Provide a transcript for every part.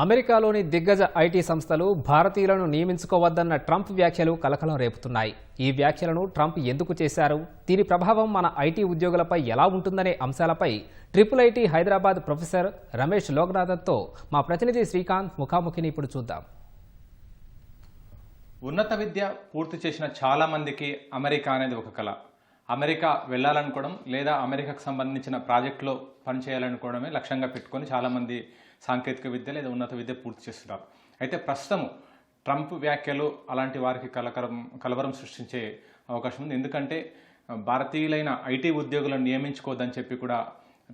అమెరికాలోని దిగ్గజ ఐటీ సంస్థలు భారతీయులను నియమించుకోవద్దన్న ట్రంప్ వ్యాఖ్యలు కలకలం రేపుతున్నాయి. ఈ వ్యాఖ్యలను ట్రంప్ ఎందుకు చేశారు? దీని ప్రభావం మన ఐటీ ఉద్యోగులపై ఎలా ఉంటుందనే అంశాలపై triple IT Hyderabad professor Ramesh లోక్నాథన్తో మా ప్రతినిధి శ్రీకాంత్ ముఖాముఖిని ఇప్పుడు చూద్దాం. ఉన్నత విద్య పూర్తి చేసిన చాలా మందికి అమెరికా అనేది ఒక కళ. అమెరికా వెళ్ళాలనుకోవడం లేదా అమెరికాకు సంబంధించిన ప్రాజెక్టులో పనిచేయాలనుకోవడమే లక్ష్యంగా పెట్టుకొని చాలామంది సాంకేతిక విద్య లేదా ఉన్నత విద్య పూర్తి చేస్తున్నారు. అయితే ప్రస్తుతము ట్రంప్ వ్యాఖ్యలు అలాంటి వారికి కలకరం కలవరం సృష్టించే అవకాశం ఉంది. ఎందుకంటే భారతీయులైన ఐటీ ఉద్యోగులను నియమించుకోవద్దని చెప్పి కూడా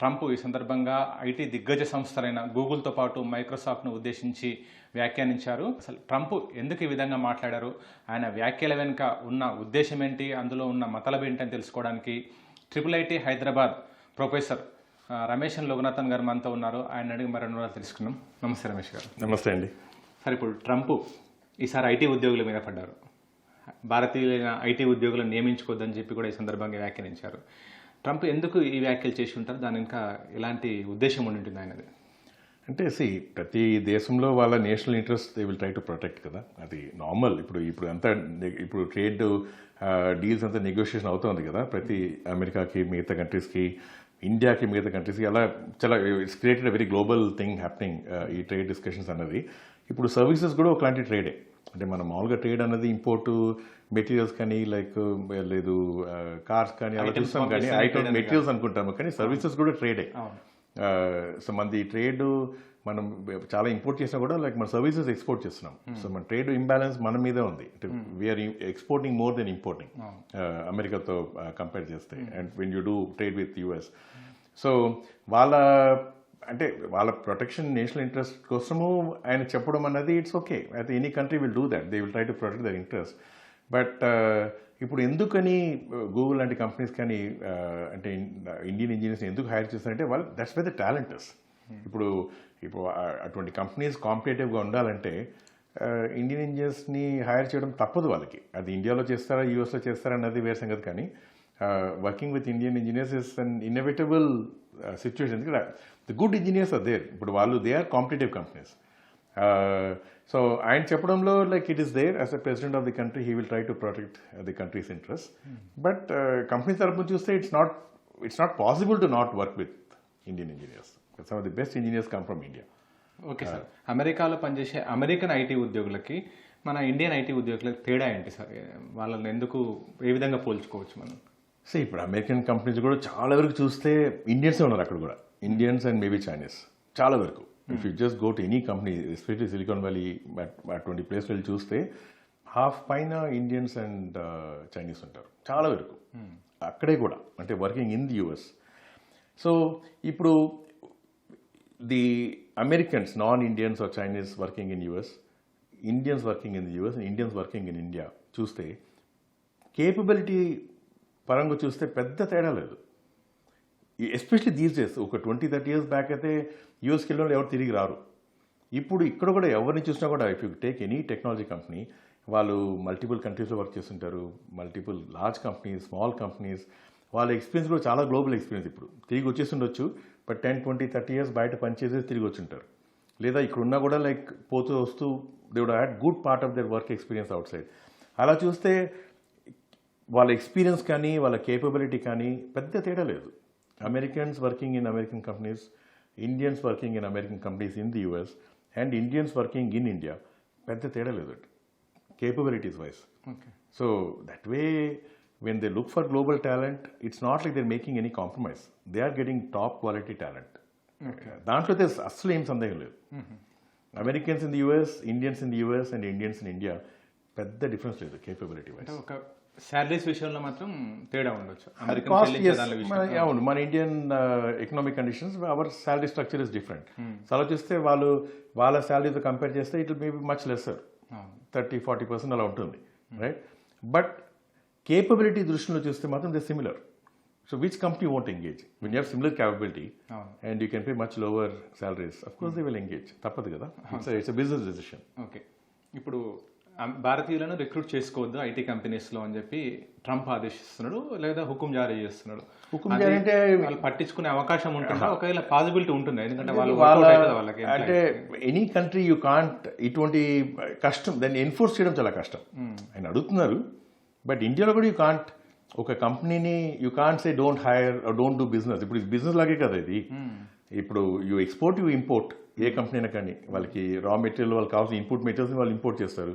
ట్రంప్ ఈ సందర్భంగా ఐటీ దిగ్గజ సంస్థలైన గూగుల్తో పాటు మైక్రోసాఫ్ట్ను ఉద్దేశించి వ్యాఖ్యానించారు. అసలు ట్రంప్ ఎందుకు ఈ విధంగా మాట్లాడారు? ఆయన వ్యాఖ్యల వెనుక ఉన్న ఉద్దేశం ఏంటి? అందులో ఉన్న మతలబేంటని తెలుసుకోవడానికి triple IT Hyderabad professor Ramesh and Lokanathan garu మనతో ఉన్నారు. ఆయన అడిగి మరిన్ని వివరాలు తెలుసుకున్నాం నమస్తే రమేష్ గారు. నమస్తే అండి. సార్ ఇప్పుడు ట్రంప్ ఈసారి ఐటీ ఉద్యోగుల మీద పడ్డారు. భారతీయులైన ఐటీ ఉద్యోగులను నియమించుకోవద్దని చెప్పి కూడా ఈ సందర్భంగా వ్యాఖ్యానించారు. ట్రంప్ ఎందుకు ఈ వ్యాఖ్యలు చేసి ఉంటారు? దాని ఇంకా ఎలాంటి ఉద్దేశం ఉండి ఉంటుంది ఆయనది? అంటే సి ప్రతి దేశంలో వాళ్ళ national interest they will try to protect కదా. అది నార్మల్ ఇప్పుడు ఇప్పుడు అంతా ఇప్పుడు ట్రేడ్ డీల్స్ అంతా నెగోషియేషన్ అవుతుంది కదా. ప్రతి అమెరికాకి మిగతా కంట్రీస్కి ఇండియాకి మిగతా కంట్రీస్కి అలా చాలా it's created very global thing happening ఈ ట్రేడ్ డిస్కషన్స్ అన్నది. ఇప్పుడు సర్వీసెస్ కూడా ఒకలాంటి ట్రేడే అంటే మనం మామూలుగా ట్రేడ్ అన్నది ఇంపోర్ట్ మెటీరియల్స్ కానీ లైక్ లేదు కార్స్ కానీ అలా చూస్తాం కానీ ఐటమ్ మెటీరియల్స్ అనుకుంటాము. కానీ సర్వీసెస్ కూడా ట్రేడే సో మనది ట్రేడ్ మనం చాలా ఇంపోర్ట్ చేసినా కూడా లైక్ మన సర్వీసెస్ ఎక్స్పోర్ట్ చేస్తున్నాం. సో మన ట్రేడ్ ఇంబ్యాలెన్స్ మన మీదే ఉంది. We're exporting more than importing అమెరికాతో కంపేర్ చేస్తే. And when you do trade with US so వాళ్ళ అంటే వాళ్ళ ప్రొటెక్షన్ నేషనల్ ఇంట్రెస్ట్ కోసము ఆయన చెప్పడం అన్నది ఇట్స్ ఓకే అయితే any country will do that they will try to protect their interest but ఇప్పుడు ఎందుకని గూగుల్ లాంటి కంపెనీస్ కానీ uh, అంటే ఇండియన్ ఇంజనీర్స్ ఎందుకు హైర్ చేస్తారంటే వాళ్ళు దట్స్ వే ద టాలెంటస్ ఇప్పుడు ఇప్పుడు అటువంటి కంపెనీస్ కాంపిటేటివ్గా ఉండాలంటే ఇండియన్ ఇంజనీర్స్ని హైర్ చేయడం తప్పదు వాళ్ళకి. అది ఇండియాలో చేస్తారా యూఎస్లో చేస్తారా అన్నది వేరే సంగతి కానీ working with Indian engineers is an inevitable situation the good engineers are there ఇప్పుడు వాళ్ళు they are competitive companies so ఆయన చెప్పడంలో like it is there as a president of the country he will try to protect the country's interest but company తరపు చూస్తే it's not it's not possible to not work with Indian engineers some of the best engineers come from India okay sir అమెరికాలో పనిచేసే American IT ఉద్యోగులకి మన Indian IT ఉద్యోగులకు తేడా ఏంటి sir వాళ్ళని ఎందుకు ఏ విధంగా పోల్చుకోవచ్చు మనం? సో ఇప్పుడు అమెరికన్ కంపెనీస్ కూడా చాలా వరకు చూస్తే ఇండియన్సే ఉన్నారు అక్కడ కూడా. ఇండియన్స్ అండ్ మేబీ చైనీస్ చాలా వరకు. If you just go to any company especially Silicon Valley అటువంటి ప్లేస్ వెళ్ళి చూస్తే హాఫ్ పైన ఇండియన్స్ అండ్ చైనీస్ ఉంటారు. చాలా వరకు. అక్కడే కూడా. అంటే working in the US so ఇప్పుడు the Americans non Indians are Chinese working in US Indians working in the US Indians working in India చూస్తే కేపబిలిటీ పరంగా చూస్తే పెద్ద తేడా లేదు. ఎస్పెషలీ దీస్ డేస్ ఒక ట్వంటీ థర్టీ ఇయర్స్ బ్యాక్ అయితే యూఎస్కి వెళ్ళిన వాళ్ళు ఎవరు తిరిగి రారు. ఇప్పుడు ఇక్కడ కూడా ఎవరిని చూసినా కూడా if you take any technology company వాళ్ళు మల్టిపుల్ కంట్రీస్లో వర్క్ చేస్తుంటారు multiple large companies small companies వాళ్ళ ఎక్స్పీరియన్స్ కూడా చాలా గ్లోబల్ ఎక్స్పీరియన్స్ ఇప్పుడు. తిరిగి వచ్చేస్తుండొచ్చు but ten twenty thirty years బయట పనిచేసి తిరిగి వచ్చుంటారు. లేదా ఇక్కడ ఉన్నా కూడా లైక్ పోతూ వస్తూ they would had good part of their work experience outside అలా చూస్తే వాళ్ళ ఎక్స్పీరియన్స్ కానీ వాళ్ళ కేపబిలిటీ కానీ పెద్ద తేడా లేదు. Americans working in American companies Indians working in American companies in the US and Indians working in India పెద్ద తేడా లేదు. Capabilities okay so that way when they look for global talent it's not like they're making any compromise they are getting top quality talent దాంట్లో అస్సలు ఏం సందేహం లేదు. Americans in the US Indians in the US and Indians in India పెద్ద difference లేదు capability అంటే ఒక salaries విషయంలో మాత్రం తేడా ఉండొచ్చు. అవును మన Indian economic conditions our salary structure is different so అలా చూస్తే వాళ్ళు వాళ్ళ శాలరీతో కంపేర్ చేస్తే it maybe much lesser. Thirty forty percent అలా ఉంటుంది రైట్ బట్ కేపబిలిటీ దృష్టిలో చూస్తే మాత్రం they similar so which company won't engage with you similar capability. And you can pay much lower salaries of course they will engage తప్పదు కదా. It's business decision okay ఇప్పుడు భారతీయులను recruit చేసుకోవద్దు IT కంపెనీస్లో అని చెప్పి ట్రంప్ ఆదేశిస్తున్నాడు లేదా హుకుం జారీ చేస్తున్నాడు. హుకుం జారీ అంటే వాళ్ళు పట్టించుకునే అవకాశం ఉంటుందా? ఒకవేళ పాసిబిలిటీ ఉంటుంది? ఎందుకంటే వాళ్ళు వాళ్ళకి అంటే ఎనీ కంట్రీ యూ కాంట్ ఇటువంటి కష్టం దాన్ని ఎన్ఫోర్స్ చేయడం చాలా కష్టం. ఆయన అడుగుతున్నారు బట్ ఇండియాలో కూడా యూ కాంట్ ఒక కంపెనీని you can't say don't hire don't do business ఇప్పుడు బిజినెస్ లాగే కదా ఇది ఇప్పుడు యూ ఎక్స్పోర్ట్ యూ ఇంపోర్ట్ ఏ కంపెనీ అయినా కానీ వాళ్ళకి రా మెటీరియల్ వాళ్ళకి కావాల్సిన ఇన్పుట్ మెటీరియల్స్ వాళ్ళు ఇంపోర్ట్ చేస్తారు.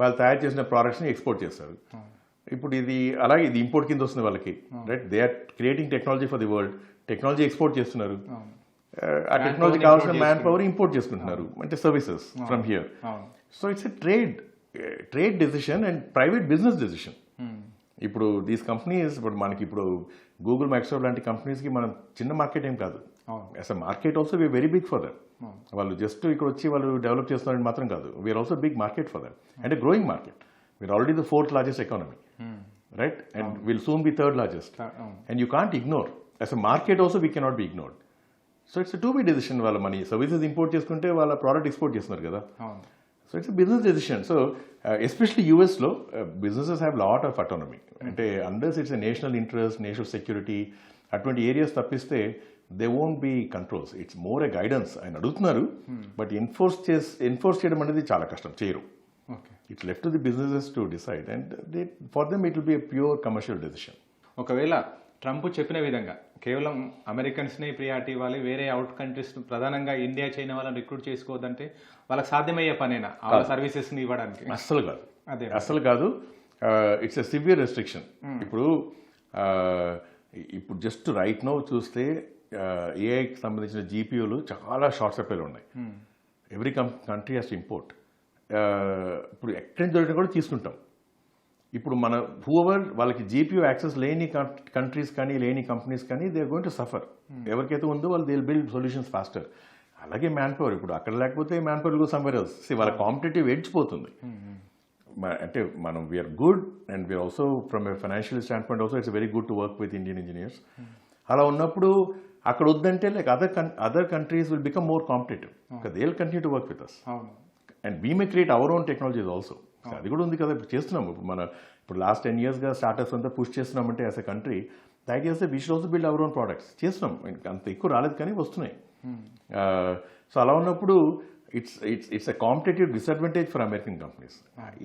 వాళ్ళు తయారు చేసిన ప్రోడక్ట్స్ని ఎక్స్పోర్ట్ చేస్తారు. ఇప్పుడు ఇది అలాగే ఇది ఇంపోర్ట్ కింద వస్తుంది వాళ్ళకి. Right they are creating technology for the world technology export చేస్తున్నారు. ఆ టెక్నాలజీ కావాల్సిన మ్యాన్ పవర్ ఇంపోర్ట్ చేసుకుంటున్నారు అంటే services from here so it's a trade trade decision and private business decision ఇప్పుడు దీస్ కంపెనీస్ ఇప్పుడు మనకి ఇప్పుడు గూగుల్ మైక్రోసాఫ్ట్ లాంటి కంపెనీస్కి మనం చిన్న మార్కెట్ ఏం కాదు. As a market also we very big for them వాళ్ళు జస్ట్ ఇక్కడ వచ్చి వాళ్ళు డెవలప్ చేస్తున్నారని మాత్రం కాదు. We're also big market for them అంటే growing market we're already the fourth largest economy right and will soon be third largest. And you can't ignore as a market also we cannot be ignored so it's to be decision వాళ్ళ money services import చేసుకుంటే వాళ్ళ product export చేస్తున్నారు కదా. So it's business decision so especially యూఎస్లో businesses have lot of autonomy అంటే unless it's national interest national security అటువంటి areas తప్పిస్తే they won't be controls it's more a guidance ఆయన అడుగుతున్నారు. బట్ ఎన్ఫోర్స్ చేసి ఎన్ఫోర్స్ చేయడం అనేది చాలా కష్టం. చేయరు. It's left to the businesses to decide and they for them it will be a pure commercial decision ఒకవేళ ట్రంప్ చెప్పిన విధంగా కేవలం అమెరికన్స్ని ప్రియారిటీ ఇవ్వాలి వేరే అవుట్ కంట్రీస్ ప్రధానంగా ఇండియా చైనా వాళ్ళని రిక్రూట్ చేసుకోవద్దంటే వాళ్ళకి సాధ్యమయ్యే పనేనా? వాళ్ళ సర్వీసెస్ని ఇవ్వడానికి? అస్సలు కాదు. అదే. అస్సలు కాదు. ఇట్స్ ఎ సివియర్ రెస్ట్రిక్షన్ ఇప్పుడు ఇప్పుడు జస్ట్ రైట్ నో చూస్తే ఏఐకి సంబంధించిన జీపీయూలు చాలా షార్ట్ సప్లైలో ఉన్నాయి. Every come country has import ఇప్పుడు ఎక్కడి నుంచి దొరికినా కూడా తీసుకుంటాం. ఇప్పుడు మన హూవర్ వాళ్ళకి జీపీయూ యాక్సెస్ లేని కంట్రీస్ కానీ లేని కంపెనీస్ కానీ దే గోయింగ్ టు సఫర్ ఎవరికైతే ఉందో వాళ్ళు దే బిల్డ్ సొల్యూషన్స్ ఫాస్టర్ అలాగే మ్యాన్ పవర్ ఇప్పుడు అక్కడ లేకపోతే man power go somewhere else వాళ్ళ కాంపిటేటివ్ ఎడ్జ్ పోతుంది. మ- అంటే మనం we're good and we're also from a financial standpoint also it's very good to work with Indian engineers అలా ఉన్నప్పుడు అక్కడ వద్దంటే like other other countries will become more competitive they will continue to work with us and we may create our own technologies also అది కూడా ఉంది కదా. ఇప్పుడు చేస్తున్నాం ఇప్పుడు మన ఇప్పుడు లాస్ట్ టెన్ ఇయర్స్గా స్టార్టప్స్ అంతా పుష్ చేస్తున్నామంటే as a country the idea వస్తే we should also build our own products చేస్తున్నాం. ఇంకా అంత ఎక్కువ రాలేదు కానీ వస్తున్నాయి. సో అలా ఉన్నప్పుడు it's it's it's a competitive disadvantage for American companies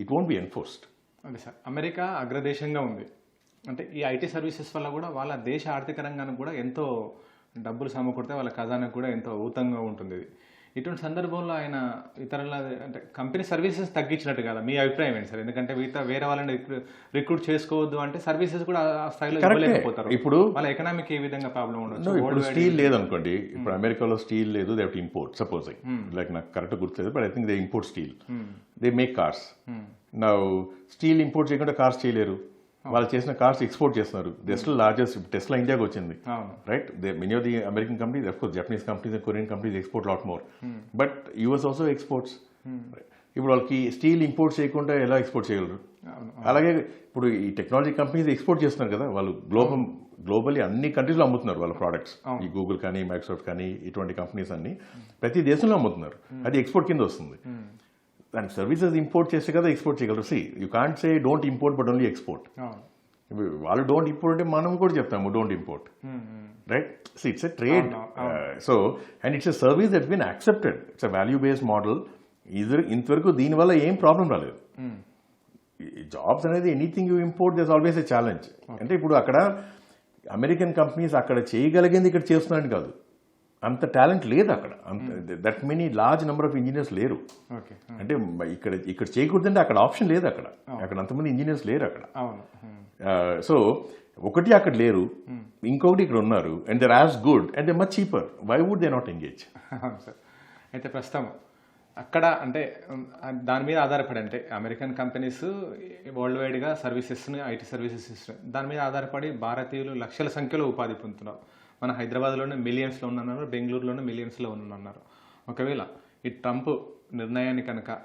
it won't be enforced అదే సార్ అమెరికా అగ్రదేశంగా ఉంది. అంటే ఈ ఐటీ సర్వీసెస్ వల్ల కూడా వాళ్ళ దేశ ఆర్థిక రంగానికి కూడా ఎంతో డబ్బులు సమకూడితే వాళ్ళ ఖజానాకు కూడా ఎంతో ఊతంగా ఉంటుంది. ఇది ఇటువంటి సందర్భంలో ఆయన ఇతరుల అంటే కంపెనీ సర్వీసెస్ తగ్గించినట్టు కదా మీ అభిప్రాయం ఏంటి సార్? ఎందుకంటే మిగతా వేరే వాళ్ళని రిక్రూట్ చేసుకోవద్దు అంటే సర్వీసెస్ కూడా ఆ స్థాయిలో. ఇవ్వలేకపోతారు. ఇప్పుడు వాళ్ళ ఎకనామిక్ ఏ విధంగా ప్రాబ్లం ఉండొచ్చు? ఇప్పుడు స్టీల్ లేదనుకోండి ఇప్పుడు అమెరికాలో స్టీల్ లేదు దే ఇంపోర్ట్ సపోజింగ్ లైక్ నాకు కరెక్ట్ గుర్తులేదు but I think they import steel they make cars నా స్టీల్ ఇంపోర్ట్ చేయకుండా కార్స్ చేయలేరు. వాళ్ళు చేసిన కార్స్ ఎక్స్పోర్ట్ చేస్తున్నారు. దే స్టిల్ లార్జెస్ట్ టెస్లా ఇండియాకి వచ్చింది. Right they many of the American companies of course Japanese companies Korean companies export lot more but US also exports ఇప్పుడు వాళ్ళకి స్టీల్ ఇంపోర్ట్ చేయకుండా ఎలా ఎక్స్పోర్ట్ చేయగలరు? అలాగే ఇప్పుడు ఈ టెక్నాలజీ కంపెనీస్ ఎక్స్పోర్ట్ చేస్తున్నారు కదా. వాళ్ళు గ్లోబల్ గ్లోబలీ అన్ని కంట్రీస్లో అమ్ముతున్నారు వాళ్ళ ప్రోడక్ట్స్ ఈ గూగుల్ కానీ మైక్రోసాఫ్ట్ కానీ ఇటువంటి కంపెనీస్ అన్ని ప్రతి దేశంలో అమ్ముతున్నారు. అది ఎక్స్పోర్ట్ కింద వస్తుంది. దానికి సర్వీసెస్ ఇంపోర్ట్ చేస్తే కదా ఎక్స్పోర్ట్ చేయగలరు. See you can't say don't import but only export వాళ్ళు డోంట్ ఇంపోర్ట్ అంటే మనం కూడా చెప్తాము don't import right so it's a trade so and it's a service that been accepted it's a value based model ఇది ఇంతవరకు దీనివల్ల ఏం problem రాలేదు. జాబ్స్ అనేది anything you import does always a challenge అంటే ఇప్పుడు అక్కడ అమెరికన్ కంపెనీస్ అక్కడ చేయగలిగింది ఇక్కడ చేస్తున్నారని కాదు. అంత టాలెంట్ లేదు అక్కడ. అంత that many large number of engineers లేరు. ఓకే. అంటే ఇక్కడ ఇక్కడ చేయకూడదంటే అక్కడ ఆప్షన్ లేదు అక్కడ. అక్కడ అంతమంది ఇంజనీర్స్ లేరు అక్కడ. అవును. సో ఒకటి అక్కడ లేరు. ఇంకొకటి ఇక్కడ ఉన్నారు. And they're as good and they much cheaper why would they not engage అయితే ప్రస్తుతం అక్కడ అంటే దాని మీద ఆధారపడి అంటే అమెరికన్ కంపెనీస్ వరల్డ్ వైడ్గా సర్వీసెస్ని ఐటీ సర్వీసెస్ ఇస్తున్నాయి దాని మీద ఆధారపడి భారతీయులు లక్షల సంఖ్యలో ఉపాధి పొందుతున్నారు. మన హైదరాబాద్లోనే మిలియన్స్లో ఉన్నారు బెంగళూరులోనే మిలియన్స్లో ఉన్నారు ఒకవేళ ఈ ట్రంప్ నిర్ణయాన్ని కనుక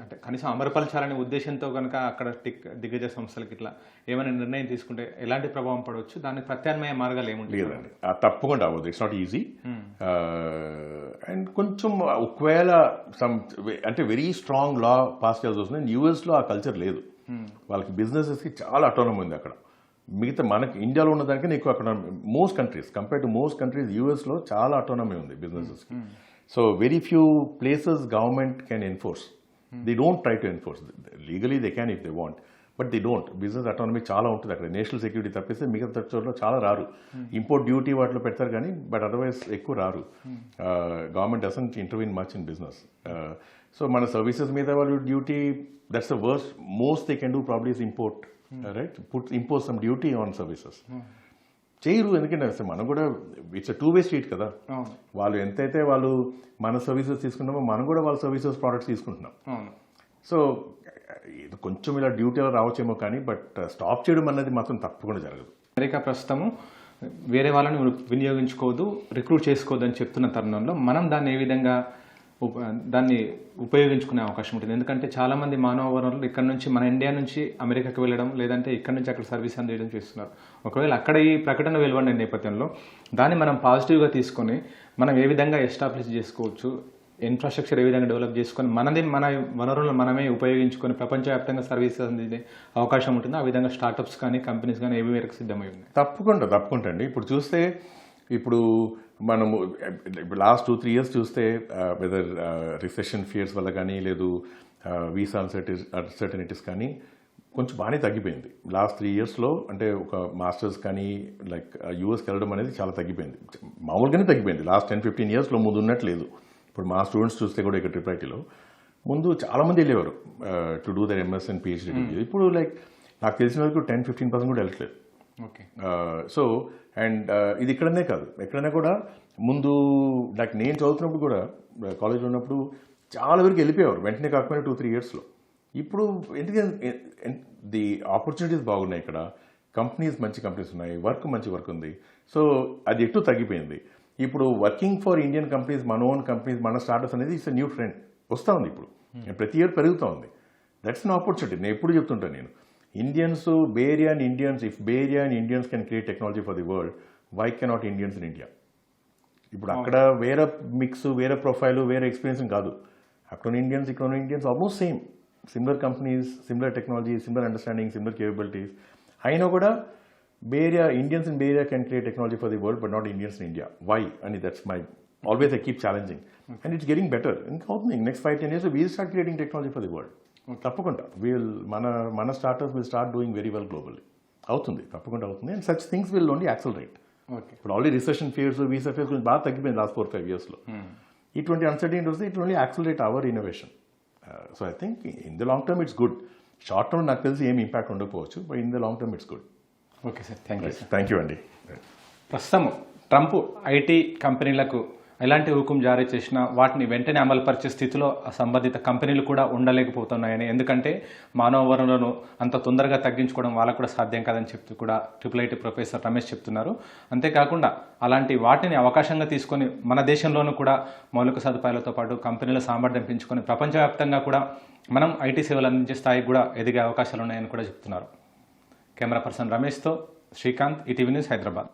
అంటే కనీసం అమలుపరచాలనే ఉద్దేశంతో కనుక అక్కడ టిక్ దిగ్గజ సంస్థలకి ఇట్లా ఏమైనా నిర్ణయం తీసుకుంటే ఎలాంటి ప్రభావం పడవచ్చు? దానికి ప్రత్యామ్నాయ మార్గాలు ఏముంటాయి? లేదండి. తప్పకుండా అవ్వదు. ఇట్స్ నాట్ ఈజీ అండ్ కొంచెం ఒకవేళ సమ్ అంటే వెరీ స్ట్రాంగ్ లా పాస్ చేయాల్సి వస్తుంది. యూఎస్లో ఆ కల్చర్ లేదు. వాళ్ళకి బిజినెసెస్కి చాలా అటోనమ్ ఉంది అక్కడ. మిగతా మనకి ఇండియాలో ఉన్న దానికన్నా ఎక్కువ అక్కడ most countries compare to most countries యూఎస్లో చాలా అటోనమీ ఉంది బిజినెసెస్కి so very few places government can enforce they don't try to enforce legally they can if they want but they don't business autonomy చాలా ఉంటుంది అక్కడ. నేషనల్ సెక్యూరిటీ తప్పిస్తే మిగతా చోట్ల చాలా రారు. ఇంపోర్ట్ డ్యూటీ వాటిలో పెడతారు కానీ బట్ అదర్వైజ్ ఎక్కువ రారు. Government doesn't intervene much in business so మన సర్వీసెస్ మీద వాళ్ళు duty that's the worst most they can do probably is import right put impose some duty on services చేయరు ఎందుకంటే మనం కూడా ఇట్స్ టూ వే స్ట్రీట్ కదా. వాళ్ళు ఎంతైతే వాళ్ళు మన సర్వీసెస్ తీసుకుంటామో మనం కూడా వాళ్ళ సర్వీసెస్ ప్రోడక్ట్స్ తీసుకుంటున్నాం. సో ఇది కొంచెం ఇలా డ్యూటీ రావచ్చేమో కానీ బట్ స్టాప్ చేయడం అన్నది మాత్రం తప్పకుండా జరగదు. అమెరికా ప్రస్తుతము వేరే వాళ్ళని వినియోగించుకోవద్దు రిక్రూట్ చేసుకోవద్దు అని చెప్తున్న తరుణంలో మనం దాన్ని ఏ విధంగా దాన్ని ఉపయోగించుకునే అవకాశం ఉంటుంది. ఎందుకంటే చాలామంది మానవ వనరులు ఇక్కడ నుంచి మన ఇండియా నుంచి అమెరికాకి వెళ్ళడం లేదంటే ఇక్కడ నుంచి అక్కడ సర్వీస్ అందజేయడం చేస్తున్నారు. ఒకవేళ అక్కడ ఈ ప్రకటన వెలువడిన నేపథ్యంలో దాన్ని మనం పాజిటివ్గా తీసుకొని మనం ఏ విధంగా ఎస్టాబ్లిష్ చేసుకోవచ్చు ఇన్ఫ్రాస్ట్రక్చర్ ఏ విధంగా డెవలప్ చేసుకొని మనది మన వనరులను మనమే ఉపయోగించుకొని ప్రపంచవ్యాప్తంగా సర్వీసెస్ అందించే అవకాశం ఉంటుంది ఆ విధంగా స్టార్టప్స్ కానీ కంపెనీస్ కానీ ఏవి మేరకు సిద్ధమై ఉన్నాయి? తప్పకుండా తప్పకుండా అండి. ఇప్పుడు చూస్తే ఇప్పుడు మనము లాస్ట్ టూ త్రీ ఇయర్స్ చూస్తే వెదర్ రిసెషన్ ఫియర్స్ వల్ల కానీ లేదు వీసా అన్సర్టి అన్సర్టనిటీస్ కానీ కొంచెం బాగానే తగ్గిపోయింది. లాస్ట్ త్రీ ఇయర్స్లో అంటే ఒక మాస్టర్స్ కానీ లైక్ యూఎస్కి వెళ్ళడం అనేది చాలా తగ్గిపోయింది. మామూలుగానే తగ్గిపోయింది. లాస్ట్ టెన్ ఫిఫ్టీన్ ఇయర్స్లో ముందు ఉన్నట్టు లేదు. ఇప్పుడు మా స్టూడెంట్స్ చూస్తే కూడా ఇక్కడ ట్రిపుల్ ఐటీలో ముందు చాలా మంది వెళ్ళేవారు. To do their MS and PhD ఇప్పుడు లైక్ నాకు తెలిసిన వరకు టెన్ ఫిఫ్టీన్ పర్సెంట్ కూడా వెళ్ళట్లేదు. సో అండ్ ఇది ఇక్కడనే కాదు. ఎక్కడైనా కూడా ముందు లైక్ నేను చదువుతున్నప్పుడు కూడా కాలేజ్లో ఉన్నప్పుడు చాలా వరకు వెళ్ళిపోయేవారు. వెంటనే కాకపోయినా టూ త్రీ ఇయర్స్లో ఇప్పుడు ఎందుకంటే ది ఆపర్చునిటీస్ బాగున్నాయి ఇక్కడ. కంపెనీస్ మంచి కంపెనీస్ ఉన్నాయి. వర్క్ మంచి వర్క్ ఉంది. సో అది ఎటు తగ్గిపోయింది? ఇప్పుడు వర్కింగ్ ఫర్ ఇండియన్ కంపెనీస్ మన ఓన్ కంపెనీస్ మన స్టార్టప్స్ అనేది ఇట్స్ న్యూ ట్రెండ్ వస్తూ ఉంది ఇప్పుడు. ప్రతి ఇయర్ పెరుగుతూ ఉంది. దట్స్ అన్ ఆపర్చునిటీ నేను ఎప్పుడు చెప్తుంటాను నేను. Indians Bay Area and Indians if Bay Area and Indians can create technology for the world why cannot Indians in India ఇప్పుడు అక్కడ వేరే మిక్స్ వేరే ప్రొఫైల్ వేరే ఎక్స్పీరియన్స్ కాదు. అక్కడ ఇండియన్స్ ఇక్కడ Indians almost same similar companies similar technology similar understanding similar capabilities అయినా కూడా Bay Area Indians in Bay Area can create technology for the world but not Indians in India why అని that's my always I keep challenging and it's getting better ఇంకా అవుతుంది next five ten years we'll start creating technology for the world తప్పకుండా. We'll మన మన starters will start doing very well globally అవుతుంది తప్పకుండా అవుతుంది. And such things will only accelerate ఇప్పుడు already recession fears visa fears గురించి బాగా తగ్గిపోయింది లాస్ట్ ఫోర్ ఫైవ్ ఇయర్స్లో ఇటువంటి అన్సర్టీనిటీ వస్తే it only accelerate our innovation so I think in the long term it's good short term నాకు తెలిసి ఏం ఇంపాక్ట్ ఉండకపోవచ్చు but in the long term it's good okay sir thank you thank you అండి ప్రస్తుతం Trump IT కంపెనీలకు ఎలాంటి హుకుం జారీ చేసినా వాటిని వెంటనే అమలుపరిచే స్థితిలో సంబంధిత కంపెనీలు కూడా ఉండలేకపోతున్నాయని. ఎందుకంటే మానవ వనరులను అంత తొందరగా తగ్గించుకోవడం వాళ్ళకు కూడా సాధ్యం కాదని చెప్తూ కూడా ట్రిపుల్ ఐటీ ప్రొఫెసర్ రమేష్ చెప్తున్నారు. అంతేకాకుండా అలాంటి వాటిని అవకాశంగా తీసుకొని మన దేశంలోనూ కూడా మౌలిక సదుపాయాలతో పాటు కంపెనీల సామర్థ్యం పెంచుకొని ప్రపంచవ్యాప్తంగా కూడా మనం ఐటీ సేవలు అందించే స్థాయికి కూడా ఎదిగే అవకాశాలు ఉన్నాయని కూడా చెప్తున్నారు. కెమెరా పర్సన్ రమేష్తో శ్రీకాంత్ ఈటీవీ న్యూస్ హైదరాబాద్.